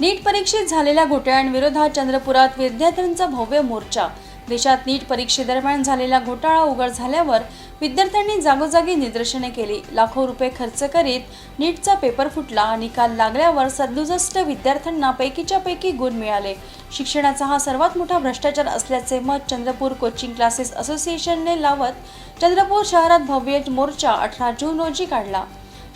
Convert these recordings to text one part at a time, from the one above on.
नीट परीक्षेत झालेल्या घोटाळ्यांविरोधात चंद्रपुरात विद्यार्थ्यांचा भव्य मोर्चा. देशात नीट परीक्षेदरम्यान झालेला घोटाळा उघड झाल्यावर विद्यार्थ्यांनी जागोजागी निदर्शने केली. लाखो रुपये खर्च करीत नीटचा पेपर फुटला निकाल लागल्यावर सदुसष्ट विद्यार्थ्यांना पैकीच्या पैकी गुण मिळाले. शिक्षणाचा हा सर्वात मोठा भ्रष्टाचार असल्याचे मत चंद्रपूर कोचिंग क्लासेस असोसिएशनने लावत चंद्रपूर शहरात भव्य मोर्चा अठरा जून रोजी काढला.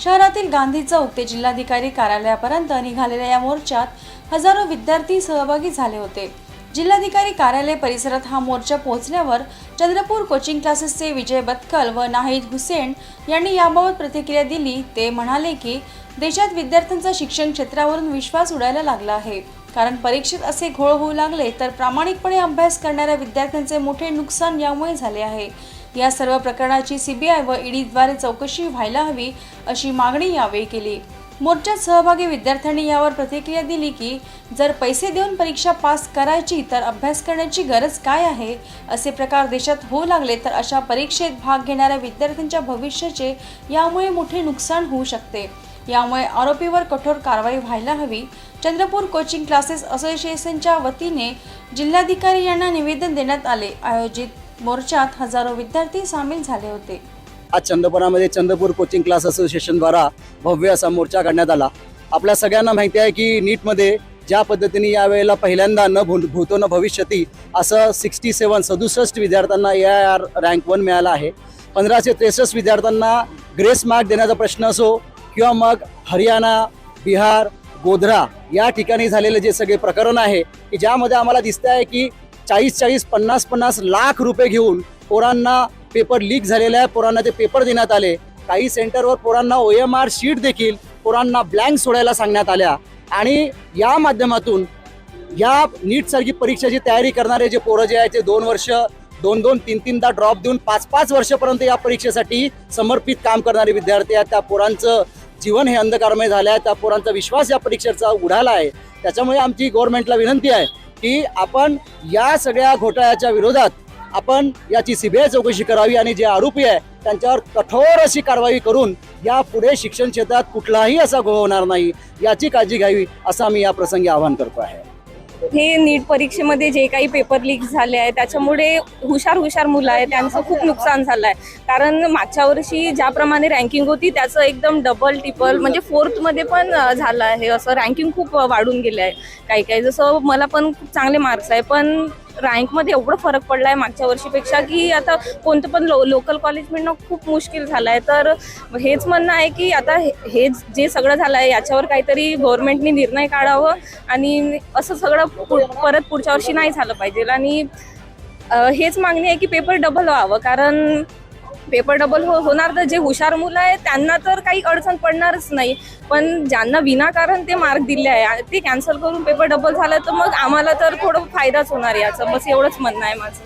शहरातील गांधी चौक ते जिल्हाधिकारी कार्यालयापर्यंत निघालेल्या या मोर्चात हजारो विद्यार्थी सहभागी झाले होते. जिल्हाधिकारी कार्यालय परिसरात हा मोर्चा पोहोचल्यावर चंद्रपूर कोचिंग क्लासेसचे विजय बत्कल व नाहीद हुसेन यांनी याबाबत प्रतिक्रिया दिली. ते म्हणाले की देशात विद्यार्थ्यांचा शिक्षण क्षेत्रावरून विश्वास उडायला लागला आहे. कारण परीक्षेत असे घोळ होऊ लागले तर प्रामाणिकपणे अभ्यास करणाऱ्या विद्यार्थ्यांचे मोठे नुकसान यामुळे झाले आहे. या सर्व प्रकरणाची सीबीआय व ईडीद्वारे चौकशी व्हायला हवी अशी मागणी यावेळी केली. मोर्चात सहभागी विद्यार्थ्यांनी यावर प्रतिक्रिया दिली की जर पैसे देऊन परीक्षा पास करायची तर अभ्यास करण्याची गरज काय आहे? असे प्रकार देशात होऊ लागले तर अशा परीक्षेत भाग घेणाऱ्या विद्यार्थ्यांच्या भविष्याचे यामुळे मोठे नुकसान होऊ शकते. यामुळे आरोपीवर कठोर कारवाई व्हायला हवी. चंद्रपूर कोचिंग क्लासेस असोसिएशनच्या वतीने जिल्हाधिकारी यांना निवेदन देण्यात आले. आयोजित मोर्चात हजारो विद्यार्थी सामील झाले होते. आज चंद्रपुरामध्ये चंद्रपूर कोचिंग क्लास असोसिएशनद्वारा भव्य असा मोर्चा काढण्यात आला. आपल्या सगळ्यांना माहिती आहे की नीटमध्ये ज्या पद्धतीने यावेळेला पहिल्यांदा न भू भूतो न भविष्यती असं सिक्स्टी सेवन सदुसष्ट विद्यार्थ्यांना A I R rank one मिळाला आहे. पंधराशे त्रेसष्ट विद्यार्थ्यांना ग्रेस मार्क देण्याचा प्रश्न असो किंवा मग हरियाणा बिहार गोधरा या ठिकाणी झालेले जे सगळे प्रकरण आहे की ज्यामध्ये आम्हाला दिसतं आहे की चाळीस चाळीस पन्नास पन्नास लाख रुपये घेऊन पोरांना पेपर लीक झालेले आहे. पोरांना ते पेपर देण्यात आले. काही सेंटरवर पोरांना ओ एम आर शीट देखील पोरांना ब्लँक सोडायला सांगण्यात आल्या. आणि या माध्यमातून या नीटसारखी परीक्षेची तयारी करणारे जे पोरं जे आहेत ते दोन वर्ष दोन दोन तीन तीनदा ड्रॉप देऊन पाच पाच वर्षापर्यंत या परीक्षेसाठी समर्पित काम करणारे विद्यार्थी आहेत. त्या पोरांचं जीवन हे अंधकारमय झालं आहे त्या पोरांचा विश्वास या परीक्षेचा उडाला आहे. त्याच्यामुळे आमची गव्हर्नमेंटला विनंती आहे की आपण या सगळ्या घोटाळ्याच्या विरोधात आपण याची सीबीआय चौकशी करावी आणि जे आरोपी आहे त्यांच्यावर कठोर अशी कारवाई करून या पुढे शिक्षण क्षेत्रात कुठलाही असा घोळ होणार नाही याची काळजी घ्यावी असं आम्ही या प्रसंगी आवाहन करतो आहे. हे नीट परीक्षेमध्ये जे काही पेपर लीक झाले आहे त्याच्यामुळे हुशार हुशार मुलं आहे त्यांचं खूप नुकसान झालं आहे. कारण मागच्या वर्षी ज्याप्रमाणे रँकिंग होती त्याचं एकदम डबल टिपल म्हणजे फोर्थमध्ये पण झालं आहे. असं रँकिंग खूप वाढून गेलं आहे. काही काही जसं मला पण खूप चांगले मार्क्स आहे पण रँकमध्ये एवढं फरक पडला आहे मागच्या वर्षीपेक्षा की आता कोणतं पण लो लोकल कॉलेज मिळणं खूप मुश्किल झालं आहे तर हेच म्हणणं आहे की आता हे जे सगळं झालं आहे याच्यावर काहीतरी गव्हर्नमेंटने निर्णय काढावं आणि असं सगळं परत पुढच्या वर्षी नाही झालं पाहिजे. आणि हेच मागणी आहे की पेपर डबल व्हावं. कारण पेपर डबल हो होणार तर जे हुशार मुलं आहेत त्यांना तर काही अडचण पडणारच नाही. पण ज्यांना विनाकारण ते मार्क दिले आहे ते कॅन्सल करून पेपर डबल झालं तर मग आम्हाला तर थोडं फायदाच होणार याचं. बस एवढंच म्हणणं आहे माझं.